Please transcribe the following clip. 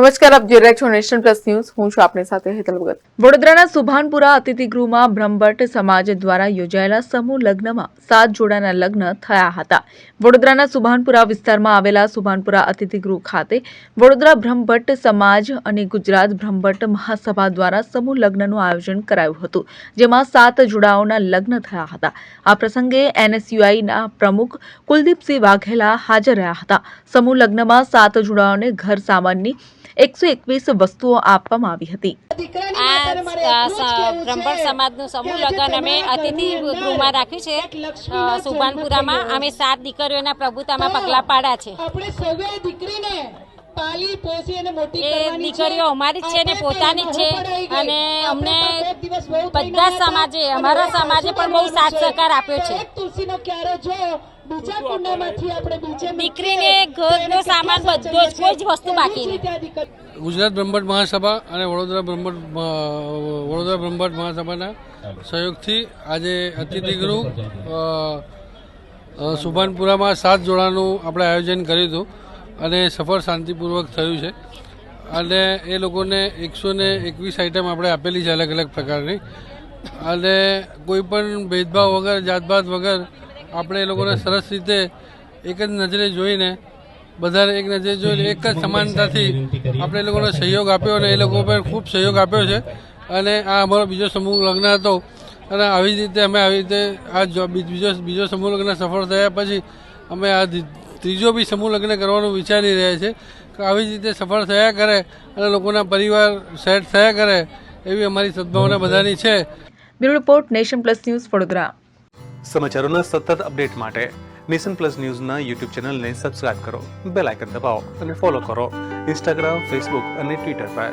નમસ્કાર, આપ જોઈ રહ્યા છો નેશનલ પ્લસ ન્યૂઝ. હું છું આપની સાથે હેતલ ભગત. વડોદરાના સુભાનપુરા અતિથિગૃહમાં બ્રહ્મભટ્ટ સમાજ દ્વારા યોજાયેલા સમૂહ લગ્નમાં સાત જોડાના લગ્ન થયા હતા. વડોદરાના સુભાનપુરા વિસ્તારમાં આવેલા સુભાનપુરા અતિથિગૃહ ખાતે વડોદરા બ્રહ્મભટ્ટ સમાજ અને ગુજરાત બ્રહ્મભટ્ટ મહાસભા દ્વારા સમૂહ લગ્નનું આયોજન કરાયું હતું, જેમાં સાત જોડાઓના લગ્ન થયા હતા. આ પ્રસંગે એનએસયુઆઈના પ્રમુખ કુલદીપસિંહ વાઘેલા હાજર રહ્યા હતા. સમૂહ લગ્નમાં સાત જોડાઓને ઘર સામાનની એકસો એકવીસ વસ્તુઓ આપવામાં આવી હતી. આ અ, સ- બ્રહ્મણ સમાજનું સમૂહ લગ્ન અમે અતિથિ ગૃહમાં રાખ્યું છે. સુભાનપુરામાં અમે સાત દીકરીઓના પ્રભુતામાં પગલા પાડ્યા છે. આપણે સૌએ દીકરીને પાલી પોસી અને મોટી કરવાની દીકરીઓ અમારી જ છે ને પોતાની જ છે. અને અમને બધા સમાજે અમારા સમાજે પણ બહુ સાથ સહકાર આપ્યો છે. તુલસીનો ક્યારો જો બીજા કુંડામાંથી આપણે બીજે દીકરીને ઘરનો સામાન બધો જ, કોઈ જ વસ્તુ બાકી નહીં. રીતે આ દીકરી ગુજરાત બ્રહ્મભટ્ટ મહાસભા અને વડોદરા બ્રહ્મભટ્ટ વડોદરા બ્રહ્મભટ્ટ મહાસભાના સહયોગથી આજે અતિથિગૃહ સુભાનપુરામાં સાત જોડાનું આપણે આયોજન કર્યું હતું. અને સફળ શાંતિપૂર્વક થયું છે. અને એ લોકોને એકસો ને એકવીસ આઈટમ આપણે આપેલી છે અલગ અલગ પ્રકારની. અને કોઈ પણ ભેદભાવ વગર, જાતભાત વગર આપણે એ લોકોને સરસ રીતે એક જ નજરે જોઈને, બધાને એક નજરે જોઈને એક જ સમાનતાથી આપણે એ લોકોને સહયોગ આપ્યો અને એ લોકો પર ખૂબ સહયોગ આપ્યો છે. અને આ અમારો બીજો સમૂહ લગ્ન હતો અને આવી રીતે અમે આવી રીતે આ બીજો બીજો સમૂહ લગ્ન સફળ થયા પછી અમે આ ત્રીજો બી સમૂહ લગ્ન કરવાનું વિચારી રહ્યા છે કે આવી જ રીતે સફળ થયા કરે અને લોકોના પરિવાર સેટ થયા કરે એવી અમારી સદભાવના બધાની છે. Bureau report Nation Plus News Vadodara. સમાચારોના સતત અપડેટ માટે નેશન પ્લસ ન્યૂઝના યુટ્યુબ ચેનલને સબસ્ક્રાઇબ કરો બેલ આઇકન દબાવો અને ફોલો કરો ઇન્સ્ટાગ્રામ ફેસબુક અને ટ્વિટર પર.